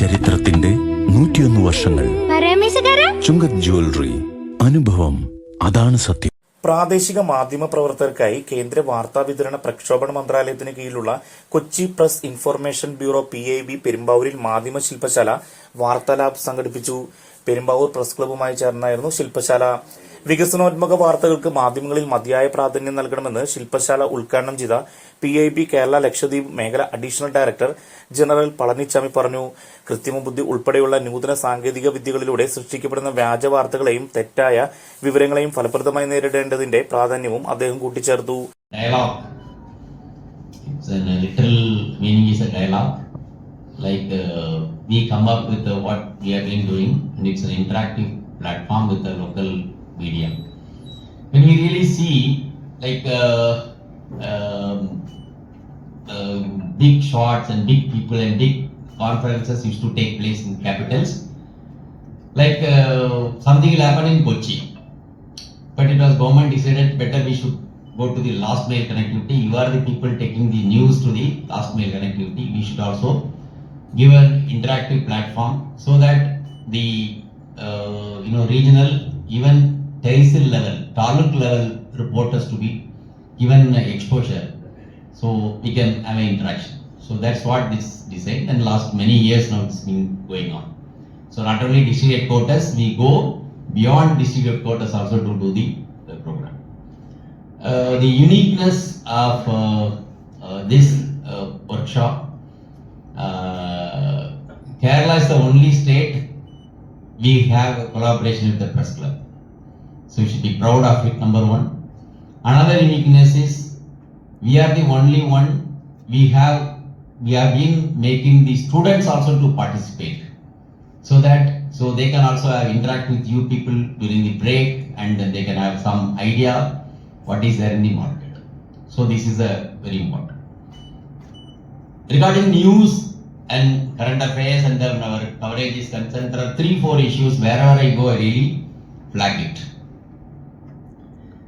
ചരിത്രത്തിന്റെ നൂറ്റിയൊന്ന് വർഷങ്ങൾ. ചുങ്കത് ജ്വല്ലറി അനുഭവം അതാണ് സത്യം. പ്രാദേശിക മാധ്യമ പ്രവർത്തകർക്കായി കേന്ദ്ര വാർത്താ വിതരണ പ്രക്ഷോഭണ മന്ത്രാലയത്തിന് കീഴിലുള്ള Kochi press information bureau P I B പെരുമ്പാവൂരിൽ മാധ്യമ ശില്പശാല വാർത്താലാബ് സംഘടിപ്പിച്ചു. പെരുമ്പാവൂർ പ്രസ് ക്ലബ്ബുമായി ചേർന്നായിരുന്നു ശില്പശാല. വികസനോന്മുഖ വാർത്തകൾക്ക് മാധ്യമങ്ങളിൽ മതിയായ പ്രാധാന്യം നൽകണമെന്ന് ശില്പശാല ഉദ്ഘാടനം ചെയ്ത P I B Kerala Lakshadweep മേഖല അഡീഷണൽ ഡയറക്ടർ ജനറൽ പളനിച്ചാമി പറഞ്ഞു. കൃത്രിമ ബുദ്ധി ഉൾപ്പെടെയുള്ള നൂതന സാങ്കേതിക വിദ്യകളിലൂടെ സൃഷ്ടിക്കപ്പെടുന്ന വ്യാജ വാർത്തകളെയും തെറ്റായ വിവരങ്ങളെയും ഫലപ്രദമായി നേരിടേണ്ടതിന്റെ പ്രാധാന്യവും അദ്ദേഹം കൂട്ടിച്ചേർത്തു. Like uh, we come up with uh, what we have been doing, and it's an interactive platform with the local like uh, um, uh, big shots and big people and big conferences used to take place in capitals, like uh, something will happen in Kochi but it was government decided better we should go to the last mile connectivity. You are the people taking the news to the last mile connectivity. We should also give an interactive platform so that the uh, you know regional even tehsil level, taluk level reporters to be given exposure, so we can have an interaction. So that's what this design and last many years now it's been going on. So not only district headquarters, we go beyond district headquarters also to do the, the program. Uh, the uniqueness of uh, uh, this uh, workshop, uh, Kerala is the only state we have a collaboration with the press club. So we should be proud of it, number one. Another uniqueness is we are the only one we have we have been making the students also to participate. So that so they can also have interact with you people during the break and they can have some idea what is there in the market. So this is a very important. Regarding news and current affairs and then our coverage is concerned there are three four issues wherever i go i really flag it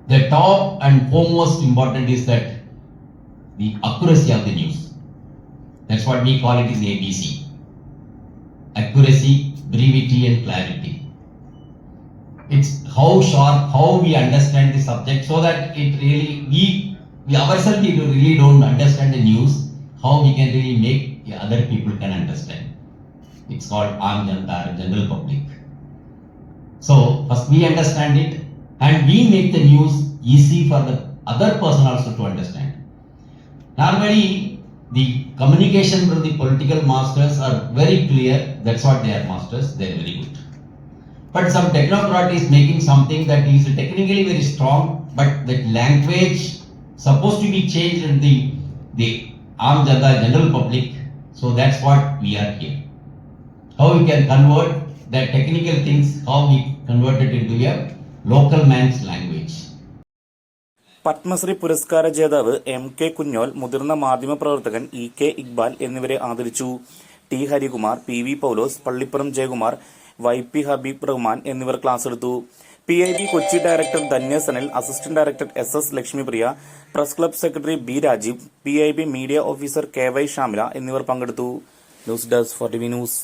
the top and foremost important is that the accuracy of the news that's what we call it is abc accuracy, brevity, and clarity. It's how sharp, how we understand the subject, so that it really we we ourselves we really don't understand the news. How we can really make the other people can understand. It's called Aam Janata, general public. So first we understand it, and we make the news easy for the other person also to understand. Normally, the communication from the political masters are very clear. That's what they are masters. They are very good. But some technocrat is making something that is technically very strong, but that language supposed to be changed in the the arm jada general public. So that's what we are here. How we can convert the technical things, how we convert it into a local man's language Padmashri പുരസ്കാര ജേതാവ് M K Kunjol മുതിർന്ന മാധ്യമപ്രവർത്തകൻ E K Iqbal എന്നിവരെ ആദരിച്ചു. T Harikumar P V Paulose Pallippuram Jayakumar Y P Habeeb Rahman എന്നിവർ class എടുത്തു. P I B Kochi director Dhanya Sanal assistant director S S Lakshmipriya press club secretary B Rajeev P I B media officer K Y Shamila എന്നിവർ പങ്കെടുത്തു. News desk for T V news.